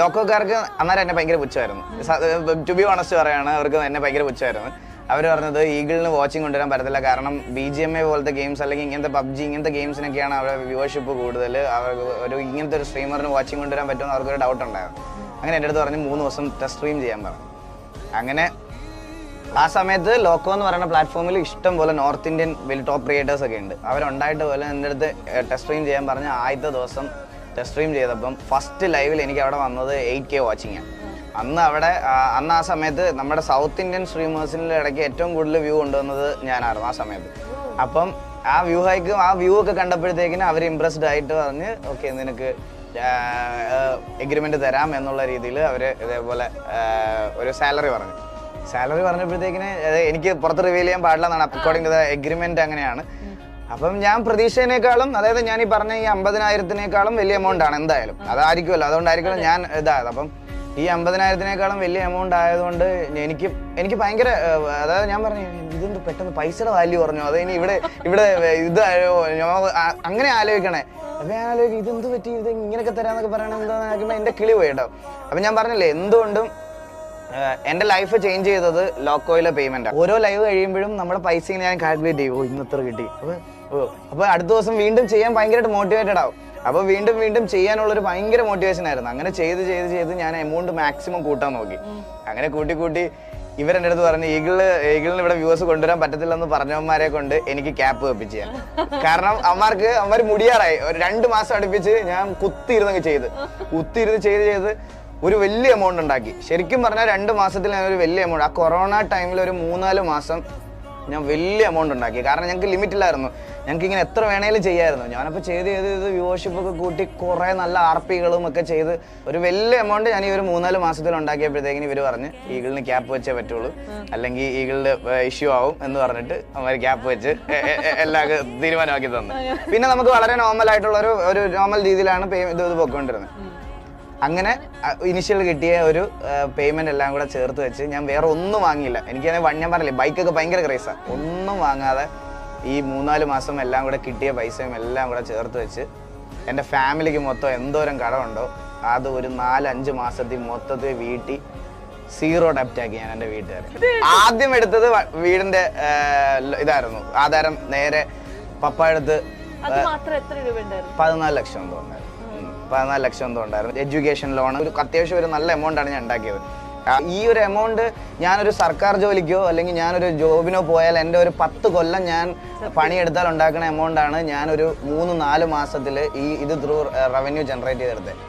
ലോക്കോക്കാർക്ക് അന്നേരം എന്നെ ഭയങ്കര പുച്ഛമായിരുന്നു. ടു ബി ഓണസ്റ്റ് പറയാണ് അവർക്ക് എന്നെ ഭയങ്കര പുച്ഛമായിരുന്നു. അവർ പറഞ്ഞത് ഈഗിളിന് വാച്ചിങ് കൊണ്ടുവരാൻ പറ്റത്തില്ല. കാരണം ബി ജി എം എ പോലത്തെ ഗെയിംസ് അല്ലെങ്കിൽ ഇങ്ങനത്തെ പബ്ജി ഇങ്ങനത്തെ ഗെയിംസിനൊക്കെയാണ് അവരുടെ വ്യൂവർഷിപ്പ് കൂടുതൽ. അവർക്ക് ഒരു ഇങ്ങനത്തെ ഒരു സ്ട്രീമറിന് വാച്ചിങ് കൊണ്ടുവരാൻ പറ്റുമെന്ന് അവർക്കൊരു ഡൗട്ട് ഉണ്ടായിരുന്നു. അങ്ങനെ എന്റെ അടുത്ത് പറഞ്ഞ് മൂന്ന് ദിവസം ടെസ്റ്റ് സ്ട്രീം ചെയ്യാൻ പറഞ്ഞു. അങ്ങനെ ആ സമയത്ത് ലോക്കോ എന്ന് പറയുന്ന പ്ലാറ്റ്ഫോമിൽ ഇഷ്ടം പോലെ നോർത്ത് ഇന്ത്യൻ ടോപ്പ് ക്രിയേറ്റേഴ്സ് ഒക്കെ ഉണ്ട്. അവരുണ്ടായിട്ട് പോലെ എന്റെ അടുത്ത് ടെസ്റ്റ് സ്ട്രീം ചെയ്യാൻ പറഞ്ഞ ആദ്യത്തെ ദിവസം ടെസ്റ്റ് സ്ട്രീം ചെയ്തപ്പം ഫസ്റ്റ് ലൈവിൽ എനിക്ക് അവിടെ വന്നത് എയ്റ്റ് കെ വാച്ചിങ് അന്ന് അവിടെ അന്ന് ആ സമയത്ത് നമ്മുടെ സൗത്ത് ഇന്ത്യൻ സ്ട്രീമേഴ്സിന്റെ ഇടയ്ക്ക് ഏറ്റവും കൂടുതൽ വ്യൂ കൊണ്ടുവന്നത് ഞാനായിരുന്നു ആ സമയത്ത്. അപ്പം ആ വ്യൂ ഹൈക്കും ആ വ്യൂ ഒക്കെ കണ്ടപ്പോഴത്തേക്കിന് അവർ ഇമ്പ്രസ്ഡ് ആയിട്ട് പറഞ്ഞ് ഓക്കെ നിനക്ക് എഗ്രിമെന്റ് തരാം എന്നുള്ള രീതിയിൽ അവർ ഇതേപോലെ ഒരു സാലറി പറഞ്ഞു. സാലറി പറഞ്ഞപ്പോഴത്തേക്കിന് എനിക്ക് പുറത്ത് റിവീൽ ചെയ്യാൻ പാടില്ല എന്നാണ്. അക്കോർഡിംഗ് ടു ദ എഗ്രിമെന്റ് അങ്ങനെയാണ്. അപ്പം ഞാൻ പ്രതീക്ഷേനേക്കാളും അതായത് ഞാൻ ഈ പറഞ്ഞ ഈ അമ്പതിനായിരത്തിനേക്കാളും വലിയ എമൗണ്ട് ആണ് എന്തായാലും. അതായിരിക്കുമല്ലോ അതുകൊണ്ടായിരിക്കുമല്ലോ ഞാൻ ഇതായത്. അപ്പം ഈ അമ്പതിനായിരത്തിനേക്കാളും വലിയ എമൗണ്ട് ആയതുകൊണ്ട് എനിക്ക് എനിക്ക് ഭയങ്കര അതായത് ഞാൻ പറഞ്ഞു ഇതെന്ത് പെട്ടെന്ന് പൈസയുടെ വാല്യൂ പറഞ്ഞു അത് ഇനി ഇവിടെ ഇവിടെ ഇത് അങ്ങനെ ആലോചിക്കണേ. അപ്പൊ ഞാൻ ആലോചിക്കും ഇതെന്ത് പറ്റി? ഇത് ഇങ്ങനെയൊക്കെ തരാന്നൊക്കെ പറയണത് എന്റെ കിളി പോയിട്ടോ അപ്പൊ ഞാൻ പറഞ്ഞില്ലേ എന്തുകൊണ്ടും എന്റെ ലൈഫ് ചേഞ്ച് ചെയ്തത് ലോക്കോയിലെ പേയ്മെന്റ് ഓരോ ലൈവ് കഴിയുമ്പോഴും നമ്മുടെ പൈസ ഞാൻ കാൽക്കുലേറ്റ് ചെയ്യും. ഓ ഇന്ന് ഇത്ര കിട്ടി. അപ്പൊ ഓ അപ്പൊ അടുത്ത ദിവസം വീണ്ടും ചെയ്യാൻ ഭയങ്കരമായിട്ട് മോട്ടിവേറ്റഡ് ആവും. അപ്പൊ വീണ്ടും വീണ്ടും ചെയ്യാനുള്ളൊരു ഭയങ്കര മോട്ടിവേഷൻ ആയിരുന്നു. അങ്ങനെ ചെയ്ത് ചെയ്ത് ചെയ്ത് ഞാൻ എമൗണ്ട് മാക്സിമം കൂട്ടാൻ നോക്കി. അങ്ങനെ കൂട്ടി കൂട്ടി ഇവരെന്റെ അടുത്ത് പറഞ്ഞു ഈഗിൾ ഈഗിളിന് ഇവിടെ വ്യൂസ് കൊണ്ടുവരാൻ പറ്റത്തില്ലെന്ന് പറഞ്ഞവന്മാരെ കൊണ്ട് എനിക്ക് ക്യാപ്പ് വെപ്പിച്ച് ഞാൻ. കാരണം അമ്മമാർക്ക് അമ്മമാർ മുടിയാറായി. ഒരു രണ്ട് മാസം അടുപ്പിച്ച് ഞാൻ കുത്തിയിരുന്നൊക്കെ ചെയ്ത്. കുത്തിയിരുന്ന് ചെയ്ത് ചെയ്ത് ഒരു വലിയ എമൗണ്ട് ഉണ്ടാക്കി. ശരിക്കും പറഞ്ഞാൽ രണ്ട് മാസത്തിൽ ഞാൻ ഒരു വലിയ എമൗണ്ട് ആ കൊറോണ ടൈമിൽ ഒരു മൂന്നാൽ മാസം ഞാൻ വലിയ എമൗണ്ട് ഉണ്ടാക്കി. കാരണം ഞങ്ങൾക്ക് ലിമിറ്റ് ഇല്ലായിരുന്നു. ഞങ്ങൾക്ക് ഇങ്ങനെ എത്ര വേണേലും ചെയ്യായിരുന്നു. ഞാനപ്പോൾ ചെയ്ത് ചെയ്ത് ചെയ്ത് വ്യൂവർഷിപ്പ് ഒക്കെ കൂട്ടി കുറേ നല്ല ആർ പികളും ഒക്കെ ചെയ്ത് ഒരു വലിയ എമൗണ്ട് ഞാൻ ഈ ഒരു മൂന്നാൽ മാസത്തിൽ ഉണ്ടാക്കിയപ്പോഴത്തേക്കിന് ഇവർ പറഞ്ഞ് ഈഗിളിന് ക്യാപ്പ് വെച്ചേ പറ്റുള്ളൂ. അല്ലെങ്കിൽ ഈഗിളിന്റെ ഇഷ്യൂ ആവും എന്ന് പറഞ്ഞിട്ട് അവർ ക്യാപ്പ് വെച്ച് എല്ലാം തീരുമാനമാക്കി തന്നു. പിന്നെ നമുക്ക് വളരെ നോർമൽ ആയിട്ടുള്ള ഒരു ഒരു നോർമൽ രീതിയിലാണ് പേ ഇത് ഇത് പൊയ്ക്കൊണ്ടിരുന്നത്. അങ്ങനെ ഇനിഷ്യൽ കിട്ടിയ ഒരു പേയ്മെന്റ് എല്ലാം കൂടെ ചേർത്ത് വെച്ച് ഞാൻ വേറെ ഒന്നും വാങ്ങിയില്ല. എനിക്ക് ഞാൻ പറഞ്ഞില്ലേ ബൈക്കൊക്കെ ഭയങ്കര ക്രേസാണ് ഒന്നും വാങ്ങാതെ ഈ മൂന്നാൽ മാസം എല്ലാം കൂടെ കിട്ടിയ പൈസയും എല്ലാം കൂടെ ചേർത്ത് വെച്ച് എന്റെ ഫാമിലിക്ക് മൊത്തം എന്തോരം കടമുണ്ടോ അത് ഒരു നാലഞ്ച് മാസത്തിൽ മൊത്തത്തിൽ വീട്ടി സീറോ ഡെപ്റ്റ് ആക്കി ഞാൻ എന്റെ വീട്ടുകാരെ. ആദ്യം എടുത്തത് വീടിന്റെ ഇതായിരുന്നു. ആധാരം നേരെ പപ്പ എടുത്ത് പതിനാല് ലക്ഷം ഉം. പതിനാല് ലക്ഷം എന്തോ ഉണ്ടായിരുന്നു. എഡ്യൂക്കേഷൻ ലോൺ ഒരു അത്യാവശ്യം ഒരു നല്ല എമൗണ്ട് ആണ് ഞാൻ ഉണ്ടാക്കിയത്. ഈ ഒരു എമൗണ്ട് ഞാനൊരു സർക്കാർ ജോലിക്കോ അല്ലെങ്കിൽ ഞാനൊരു ജോബിനോ പോയാൽ എന്റെ ഒരു പത്ത് കൊല്ലം ഞാൻ പണിയെടുത്താൽ ഉണ്ടാക്കുന്ന എമൗണ്ട് ആണ് ഞാനൊരു മൂന്ന് നാല് മാസത്തിൽ ഈ ഇത് ത്രൂ റവന്യൂ ജനറേറ്റ് ചെയ്തെടുത്തത്.